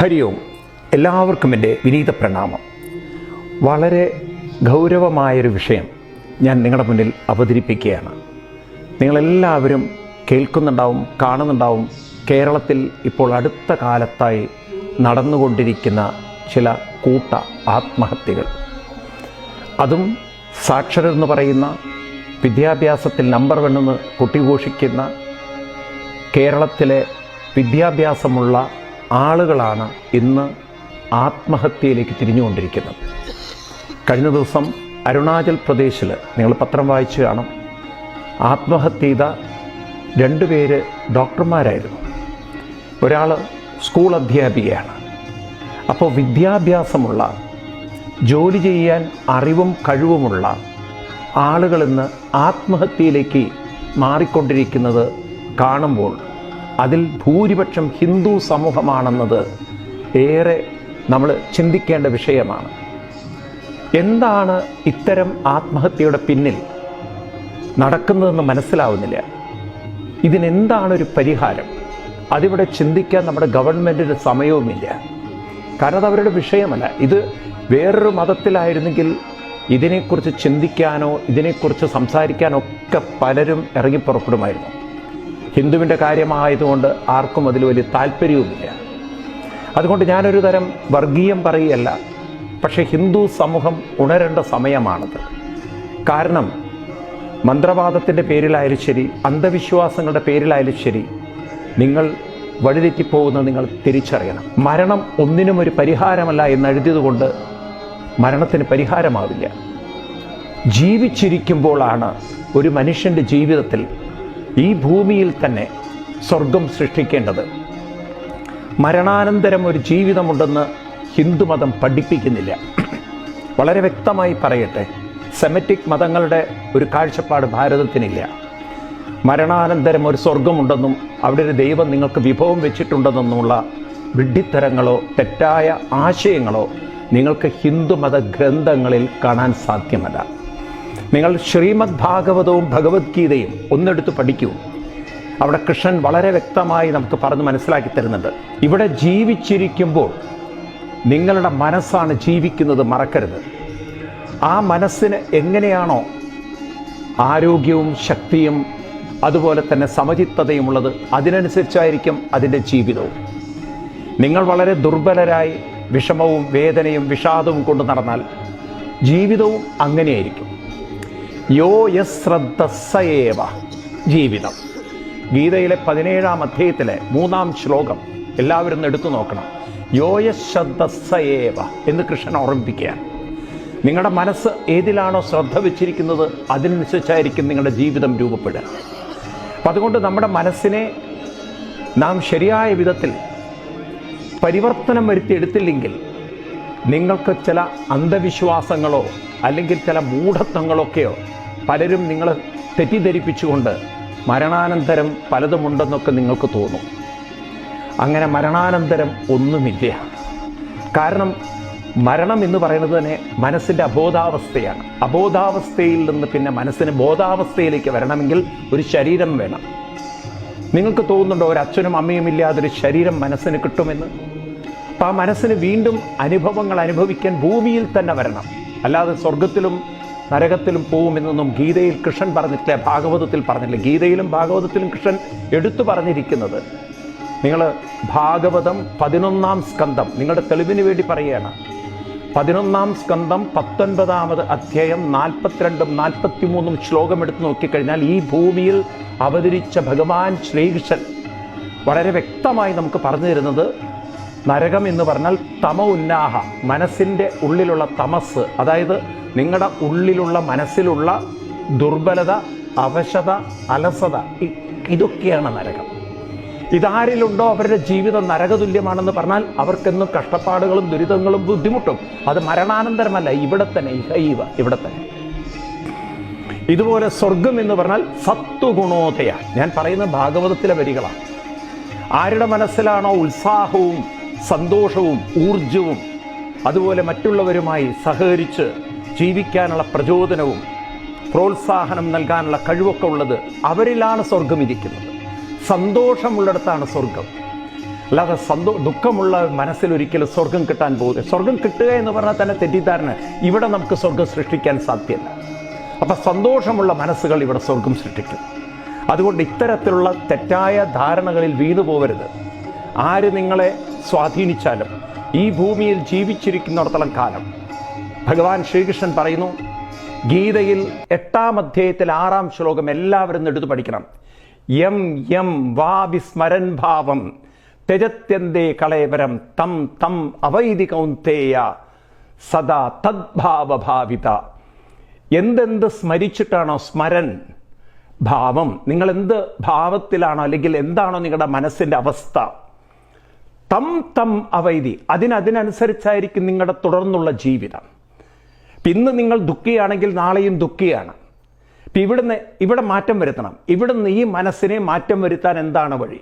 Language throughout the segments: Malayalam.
ഹരി ഓം. എല്ലാവർക്കും എന്റെ വിനീത പ്രണാമം. വളരെ ഗൗരവമായൊരു വിഷയം ഞാൻ നിങ്ങളുടെ മുന്നിൽ അവതരിപ്പിക്കുകയാണ്. നിങ്ങളെല്ലാവരും കേൾക്കുന്നുണ്ടാവും കാണുന്നുണ്ടാവും കേരളത്തിൽ ഇപ്പോൾ അടുത്ത കാലത്തായി നടന്നുകൊണ്ടിരിക്കുന്ന ചില കൂട്ട ആത്മഹത്യകൾ. അതും സാക്ഷരരെന്ന് പറയുന്ന വിദ്യാഭ്യാസത്തിൽ നമ്പർ വണ്ണെന്ന് കൊട്ടിഘോഷിക്കുന്ന കേരളത്തിലെ വിദ്യാഭ്യാസമുള്ള ആളുകളാണ് ഇന്ന് ആത്മഹത്യയിലേക്ക് തിരിഞ്ഞുകൊണ്ടിരിക്കുന്നത്. കഴിഞ്ഞ ദിവസം അരുണാചൽ പ്രദേശിൽ നിങ്ങൾ പത്രം വായിച്ചു കാണും ആത്മഹത്യ ചെയ്ത രണ്ടുപേര് ഡോക്ടർമാരായിരുന്നു. ഒരാൾ സ്കൂൾ അധ്യാപികയാണ്. അപ്പോൾ വിദ്യാഭ്യാസമുള്ള ജോലി ചെയ്യാൻ അറിവും കഴിവുമുള്ള ആളുകളിന്ന് ആത്മഹത്യയിലേക്ക് മാറിക്കൊണ്ടിരിക്കുന്നത് കാണുമ്പോൾ അതിൽ ഭൂരിപക്ഷം ഹിന്ദു സമൂഹമാണെന്നത് ഏറെ നമ്മൾ ചിന്തിക്കേണ്ട വിഷയമാണ്. എന്താണ് ഇത്തരം ആത്മഹത്യയുടെ പിന്നിൽ നടക്കുന്നതെന്ന് മനസ്സിലാവുന്നില്ല. ഇതിനെന്താണ് ഒരു പരിഹാരം? അതിവിടെ ചിന്തിക്കാൻ നമ്മുടെ ഗവൺമെന്റിന് സമയവുമില്ല. കാരണം അത് അവരുടെ വിഷയമല്ല. ഇത് വേറൊരു മതത്തിലായിരുന്നെങ്കിൽ ഇതിനെക്കുറിച്ച് ചിന്തിക്കാനോ ഇതിനെക്കുറിച്ച് സംസാരിക്കാനോ ഒക്കെ പലരും ഇറങ്ങി പുറപ്പെടുമായിരുന്നു. ഹിന്ദുവിന്റെ കാര്യമായതുകൊണ്ട് ആർക്കും അതിൽ വലിയ താല്പര്യവുമില്ല. അതുകൊണ്ട് ഞാനൊരു തരം വർഗീയം പറയുകയല്ല പക്ഷേ ഹിന്ദു സമൂഹം ഉണരേണ്ട സമയമാണത്. കാരണം മന്ത്രവാദത്തിന്റെ പേരിലായാലും ശരി അന്ധവിശ്വാസങ്ങളുടെ പേരിലായാലും ശരി നിങ്ങൾ വഴിതെറ്റിപ്പോകുന്നത് നിങ്ങൾ തിരിച്ചറിയണം. മരണം ഒന്നിനും ഒരു പരിഹാരമല്ല എന്നെഴുതിയതുകൊണ്ട് മരണത്തിന് പരിഹാരമാവില്ല. ജീവിച്ചിരിക്കുമ്പോഴാണ് ഒരു മനുഷ്യന്റെ ജീവിതത്തിൽ ഈ ഭൂമിയിൽ തന്നെ സ്വർഗം സൃഷ്ടിക്കേണ്ടത്. മരണാനന്തരം ഒരു ജീവിതമുണ്ടെന്ന് ഹിന്ദുമതം പഠിപ്പിക്കുന്നില്ല. വളരെ വ്യക്തമായി പറയട്ടെ സെമറ്റിക് മതങ്ങളുടെ ഒരു കാഴ്ചപ്പാട് ഭാരതത്തിനില്ല. മരണാനന്തരം ഒരു സ്വർഗമുണ്ടെന്നും അവിടെ ഒരു ദൈവം നിങ്ങൾക്ക് വിഭവം വെച്ചിട്ടുണ്ടെന്നുള്ള വിഡ്ഢിത്തരങ്ങളോ തെറ്റായ ആശയങ്ങളോ നിങ്ങൾക്ക് ഹിന്ദുമത ഗ്രന്ഥങ്ങളിൽ കാണാൻ സാധ്യമല്ല. നിങ്ങൾ ശ്രീമദ് ഭാഗവതവും ഭഗവത്ഗീതയും ഒന്നെടുത്ത് പഠിക്കൂ. അവിടെ കൃഷ്ണൻ വളരെ വ്യക്തമായി നമുക്ക് പറഞ്ഞ് മനസ്സിലാക്കി തരുന്നുണ്ട്. ഇവിടെ ജീവിച്ചിരിക്കുമ്പോൾ നിങ്ങളുടെ മനസ്സാണ് ജീവിക്കുന്നത് മറക്കരുത്. ആ മനസ്സിന് എങ്ങനെയാണോ ആരോഗ്യവും ശക്തിയും അതുപോലെ തന്നെ സമചിത്തതയും ഉള്ളത് അതിനനുസരിച്ചായിരിക്കും അതിന്റെ ജീവിതവും. നിങ്ങൾ വളരെ ദുർബലരായി വിഷമവും വേദനയും വിഷാദവും കൊണ്ട് നടന്നാൽ ജീവിതവും അങ്ങനെയായിരിക്കും. യോ യശ്രദ്ധസയേവ ജീവിതം. ഗീതയിലെ പതിനേഴാം അധ്യായത്തിലെ മൂന്നാം ശ്ലോകം എല്ലാവരും എടുത്തു നോക്കണം. യോയശ്രദ്ധസയേവ എന്ന് കൃഷ്ണൻ ഓർമ്മിപ്പിക്കുകയാണ്. നിങ്ങളുടെ മനസ്സ് ഏതിലാണോ ശ്രദ്ധ വെച്ചിരിക്കുന്നത് അതിനനുസരിച്ചായിരിക്കും നിങ്ങളുടെ ജീവിതം രൂപപ്പെടുക. അപ്പം അതുകൊണ്ട് നമ്മുടെ മനസ്സിനെ നാം ശരിയായ വിധത്തിൽ പരിവർത്തനം വരുത്തിയെടുത്തില്ലെങ്കിൽ നിങ്ങൾക്ക് ചില അന്ധവിശ്വാസങ്ങളോ അല്ലെങ്കിൽ ചില മൂഢത്വങ്ങളൊക്കെയോ പലരും നിങ്ങൾ തെറ്റിദ്ധരിപ്പിച്ചുകൊണ്ട് മരണാനന്തരം പലതുമുണ്ടെന്നൊക്കെ നിങ്ങൾക്ക് തോന്നും. അങ്ങനെ മരണാനന്തരം ഒന്നുമില്ല. കാരണം മരണം എന്ന് പറയുന്നത് തന്നെ മനസ്സിന്റെ അബോധാവസ്ഥയാണ്. അബോധാവസ്ഥയിൽ നിന്ന് പിന്നെ മനസ്സിന് ബോധാവസ്ഥയിലേക്ക് വരണമെങ്കിൽ ഒരു ശരീരം വേണം. നിങ്ങൾക്ക് തോന്നുന്നുണ്ടോ ഒരു അച്ഛനും അമ്മയും ഇല്ലാതൊരു ശരീരം മനസ്സിന് കിട്ടുമെന്ന്? അപ്പം ആ മനസ്സിന് വീണ്ടും അനുഭവങ്ങൾ അനുഭവിക്കാൻ ഭൂമിയിൽ തന്നെ വരണം. അല്ലാതെ സ്വർഗത്തിലും നരകത്തിലും പോവുമെന്നൊന്നും ഗീതയിൽ കൃഷ്ണൻ പറഞ്ഞിട്ടില്ല ഭാഗവതത്തിൽ പറഞ്ഞില്ല. ഗീതയിലും ഭാഗവതത്തിലും കൃഷ്ണൻ എടുത്തു പറഞ്ഞിരിക്കുന്നത് നിങ്ങൾ ഭാഗവതം പതിനൊന്നാം സ്കന്ധം നിങ്ങളുടെ തെളിവിന് വേണ്ടി പറയുകയാണ്. പതിനൊന്നാം സ്കന്ധം പത്തൊൻപതാമത് അധ്യായം നാൽപ്പത്തിരണ്ടും നാൽപ്പത്തിമൂന്നും ശ്ലോകം എടുത്ത് നോക്കിക്കഴിഞ്ഞാൽ ഈ ഭൂമിയിൽ അവതരിച്ച ഭഗവാൻ ശ്രീകൃഷ്ണൻ വളരെ വ്യക്തമായി നമുക്ക് പറഞ്ഞു തരുന്നത് നരകം എന്ന് പറഞ്ഞാൽ തമ ഉന്നാഹ മനസ്സിന്റെ ഉള്ളിലുള്ള തമസ് അതായത് നിങ്ങളുടെ ഉള്ളിലുള്ള മനസ്സിലുള്ള ദുർബലത അവശത അലസത ഇതൊക്കെയാണ് നരകം. ഇതാരിലുണ്ടോ അവരുടെ ജീവിതം നരകതുല്യമാണെന്ന് പറഞ്ഞാൽ അവർക്കെന്നും കഷ്ടപ്പാടുകളും ദുരിതങ്ങളും ബുദ്ധിമുട്ടും. അത് മരണാനന്തരമല്ല ഇവിടെ തന്നെ ഇഹൈവ ഇവിടെ തന്നെ. ഇതുപോലെ സ്വർഗം എന്ന് പറഞ്ഞാൽ സത്വഗുണോദയ. ഞാൻ പറയുന്ന ഭാഗവതത്തിലെ വരികളാണ് ആരുടെ മനസ്സിലാണോ ഉത്സാഹവും സന്തോഷവും ഊർജവും അതുപോലെ മറ്റുള്ളവരുമായി സഹകരിച്ച് ജീവിക്കാനുള്ള പ്രചോദനവും പ്രോത്സാഹനം നൽകാനുള്ള കഴിവൊക്കെ ഉള്ളത് അവരിലാണ് സ്വർഗം ഇരിക്കുന്നത്. സന്തോഷമുള്ളിടത്താണ് സ്വർഗം. അല്ലാതെ സന്തോ ദുഃഖമുള്ള മനസ്സിൽ ഒരിക്കലും സ്വർഗം കിട്ടാൻ പോകുന്നത് സ്വർഗം കിട്ടുക എന്ന് പറഞ്ഞാൽ തന്നെ തെറ്റിദ്ധാരണ. ഇവിടെ നമുക്ക് സ്വർഗം സൃഷ്ടിക്കാൻ സാധ്യമല്ല അപ്പം സന്തോഷമുള്ള മനസ്സുകൾ ഇവിടെ സ്വർഗം സൃഷ്ടിക്കും. അതുകൊണ്ട് ഇത്തരത്തിലുള്ള തെറ്റായ ധാരണകളിൽ വീണു പോകരുത് ആര് നിങ്ങളെ സ്വാധീനിച്ചാലും ഈ ഭൂമിയിൽ ജീവിച്ചിരിക്കുന്നിടത്തോളം കാലം ഭഗവാൻ ശ്രീകൃഷ്ണൻ പറയുന്നു ഗീതയിൽ എട്ടാം അധ്യായത്തിൽ ആറാം ശ്ലോകം എല്ലാവരും എടുത്തു പഠിക്കണം. യം യം വാ വിസ്മരൻ ഭാവം തെജത്യന്തേ കളേവരം തം തം അവൈതി കൗന്തേയ സദാ തദ്ഭാവഭാവിത. എന്തെന്ത് സ്മരിച്ചിട്ടാണോ സ്മരൻ ഭാവം? നിങ്ങൾ എന്ത് ഭാവത്തിലാണോ അല്ലെങ്കിൽ എന്താണോ നിങ്ങളുടെ മനസ്സിന്റെ അവസ്ഥ? തം തം അവൈതി അതിനതിനനുസരിച്ചായിരിക്കും നിങ്ങളുടെ തുടർന്നുള്ള ജീവിതം. ഇന്ന് നിങ്ങൾ ദുഃഖിയാണെങ്കിൽ നാളെയും ദുഃഖിയാണ്. ഇപ്പം ഇവിടുന്ന് ഇവിടെ മാറ്റം വരുത്തണം. ഇവിടുന്ന് ഈ മനസ്സിനെ മാറ്റം വരുത്താൻ എന്താണ് വഴി?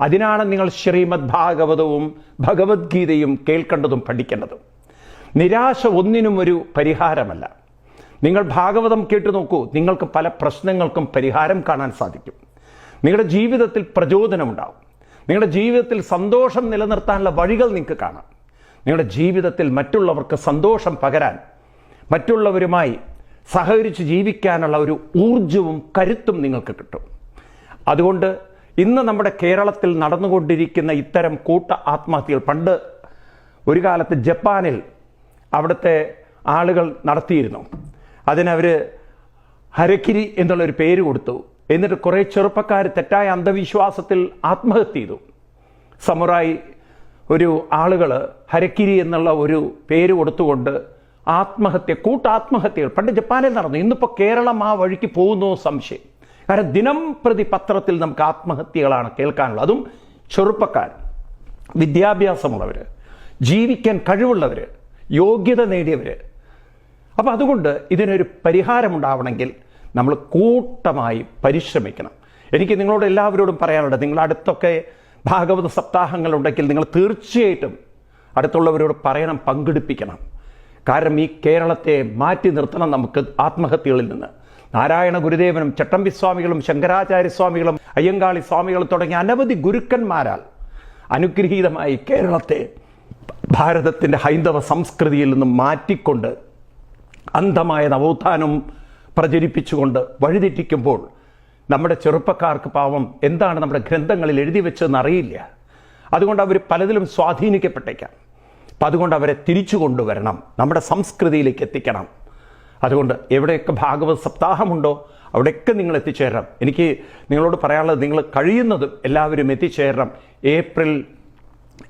അതിനാണ് നിങ്ങൾ ശ്രീമദ് ഭാഗവതവും ഭഗവത്ഗീതയും കേൾക്കേണ്ടതും പഠിക്കേണ്ടതും. നിരാശ ഒന്നിനും ഒരു പരിഹാരമല്ല. നിങ്ങൾ ഭാഗവതം കേട്ടു നോക്കൂ. നിങ്ങൾക്ക് പല പ്രശ്നങ്ങൾക്കും പരിഹാരം കാണാൻ സാധിക്കും. നിങ്ങളുടെ ജീവിതത്തിൽ പ്രചോദനമുണ്ടാവും. നിങ്ങളുടെ ജീവിതത്തിൽ സന്തോഷം നിലനിർത്താനുള്ള വഴികൾ നിങ്ങൾക്ക് കാണാം. നിങ്ങളുടെ ജീവിതത്തിൽ മറ്റുള്ളവർക്ക് സന്തോഷം പകരാൻ മറ്റുള്ളവരുമായി സഹകരിച്ച് ജീവിക്കാനുള്ള ഒരു ഊർജവും കരുത്തും നിങ്ങൾക്ക് കിട്ടും. അതുകൊണ്ട് ഇന്ന് നമ്മുടെ കേരളത്തിൽ നടന്നുകൊണ്ടിരിക്കുന്ന ഇത്തരം കൂട്ട ആത്മഹത്യകൾ പണ്ട് ഒരു കാലത്ത് ജപ്പാനിൽ അവിടുത്തെ ആളുകൾ നടത്തിയിരുന്നു. അതിനവർ ഹരക്കിരി എന്നുള്ളൊരു പേര് കൊടുത്തു. എന്നിട്ട് കുറേ ചെറുപ്പക്കാർ തെറ്റായ അന്ധവിശ്വാസത്തിൽ ആത്മഹത്യ ചെയ്തു. സമുറായി ഒരു ആളുകൾ ഹരക്കിരി എന്നുള്ള ഒരു പേര് കൊടുത്തുകൊണ്ട് ആത്മഹത്യ കൂട്ടാത്മഹത്യകൾ. പണ്ട് ജപ്പാനിൽ നടന്നു. ഇന്നിപ്പോൾ കേരളം ആ വഴിക്ക് പോകുന്നു സംശയം. കാരണം ദിനം പ്രതി പത്രത്തിൽ നമുക്ക് ആത്മഹത്യകളാണ് കേൾക്കാനുള്ളത്. അതും ചെറുപ്പക്കാർ വിദ്യാഭ്യാസമുള്ളവർ ജീവിക്കാൻ കഴിവുള്ളവർ യോഗ്യത നേടിയവർ അപ്പോൾ അതുകൊണ്ട് ഇതിനൊരു പരിഹാരമുണ്ടാവണമെങ്കിൽ നമ്മൾ കൂട്ടമായി പരിശ്രമിക്കണം. എനിക്ക് നിങ്ങളോട് എല്ലാവരോടും പറയാനുള്ളത് നിങ്ങൾ അടുത്തൊക്കെ ഭാഗവത സപ്താഹങ്ങളുണ്ടെങ്കിൽ നിങ്ങൾ തീർച്ചയായിട്ടും അടുത്തുള്ളവരോട് പറയണം പങ്കെടുപ്പിക്കണം. കാരണം ഈ കേരളത്തെ മാറ്റി നിർത്തണം നമുക്ക് ആത്മഹത്യകളിൽ നിന്ന്. നാരായണ ഗുരുദേവനും ചട്ടമ്പി സ്വാമികളും ശങ്കരാചാര്യ സ്വാമികളും അയ്യങ്കാളി സ്വാമികളും തുടങ്ങിയ അനവധി ഗുരുക്കന്മാരാൽ അനുഗ്രഹീതമായി കേരളത്തെ ഭാരതത്തിന്റെ ഹൈന്ദവ സംസ്കൃതിയിൽ നിന്നും മാറ്റിക്കൊണ്ട് അന്ധമായ നവോത്ഥാനം പ്രചരിപ്പിച്ചുകൊണ്ട് വഴിതെറ്റിക്കുമ്പോൾ നമ്മുടെ ചെറുപ്പക്കാർക്ക് പാവം എന്താണ് നമ്മുടെ ഗ്രന്ഥങ്ങളിൽ എഴുതി വെച്ചതെന്ന് അറിയില്ല. അതുകൊണ്ട് അവർ പലതിലും സ്വാധീനിക്കപ്പെട്ടേക്കാം. അപ്പം അതുകൊണ്ട് അവരെ തിരിച്ചു കൊണ്ടുവരണം. നമ്മുടെ സംസ്കൃതിയിലേക്ക് എത്തിക്കണം. അതുകൊണ്ട് എവിടെയൊക്കെ ഭാഗവത സപ്താഹമുണ്ടോ അവിടെയൊക്കെ നിങ്ങൾ എത്തിച്ചേരണം. എനിക്ക് നിങ്ങളോട് പറയാനുള്ളത് നിങ്ങൾ കഴിയുന്നതും എല്ലാവരും എത്തിച്ചേരണം. ഏപ്രിൽ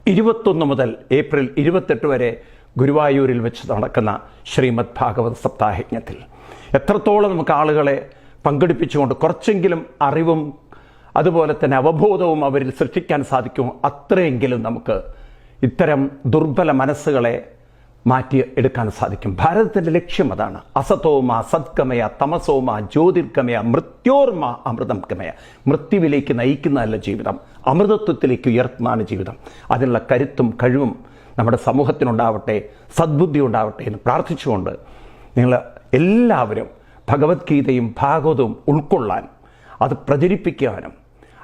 ഇരുപത്തൊന്ന് മുതൽ ഏപ്രിൽ ഇരുപത്തെട്ട് വരെ ഗുരുവായൂരിൽ വെച്ച് നടക്കുന്ന ശ്രീമദ് ഭാഗവത സപ്താഹയജ്ഞത്തിൽ. എത്രത്തോളം നമുക്ക് ആളുകളെ പങ്കെടുപ്പിച്ചുകൊണ്ട് കുറച്ചെങ്കിലും അറിവും അതുപോലെ തന്നെ അവബോധവും അവരിൽ സൃഷ്ടിക്കാൻ സാധിക്കുമോ അത്രയെങ്കിലും നമുക്ക് ഇത്തരം ദുർബല മനസ്സുകളെ മാറ്റി എടുക്കാൻ സാധിക്കും. ഭാരതത്തിന്റെ ലക്ഷ്യം അതാണ്. അസതോമ സത്കമയ തമസോമ ജ്യോതിർഗമയ മൃത്യോർമ അമൃതം ഗമയ മൃത്യുവിലേക്ക് നയിക്കുന്നതല്ല ജീവിതം. അമൃതത്വത്തിലേക്ക് ഉയർത്തുന്നതാണ് ജീവിതം. അതിനുള്ള കരുത്തും കഴിവും നമ്മുടെ സമൂഹത്തിനുണ്ടാവട്ടെ സദ്ബുദ്ധി ഉണ്ടാവട്ടെ എന്ന് പ്രാർത്ഥിച്ചുകൊണ്ട് നിങ്ങൾ എല്ലാവരും ഭഗവത്ഗീതയും ഭാഗവതവും ഉൾക്കൊള്ളാൻ അത് പ്രചരിപ്പിക്കാനും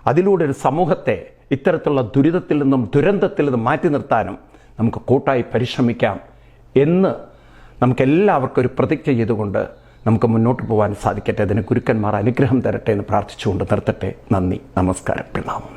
അതിലൂടെ ഒരു സമൂഹത്തെ ഇത്തരത്തിലുള്ള ദുരിതത്തിൽ നിന്നും ദുരന്തത്തിൽ നിന്നും മാറ്റി നിർത്താനും നമുക്ക് കൂട്ടായി പരിശ്രമിക്കാം എന്ന് നമുക്കെല്ലാവർക്കും ഒരു പ്രതിജ്ഞ ചെയ്തുകൊണ്ട് നമുക്ക് മുന്നോട്ട് പോകാൻ സാധിക്കട്ടെ. അതിന് ഗുരുക്കന്മാർ അനുഗ്രഹം തരട്ടെ എന്ന് പ്രാർത്ഥിച്ചുകൊണ്ട് നിർത്തട്ടെ. നന്ദി. നമസ്കാരം. പ്രണാമം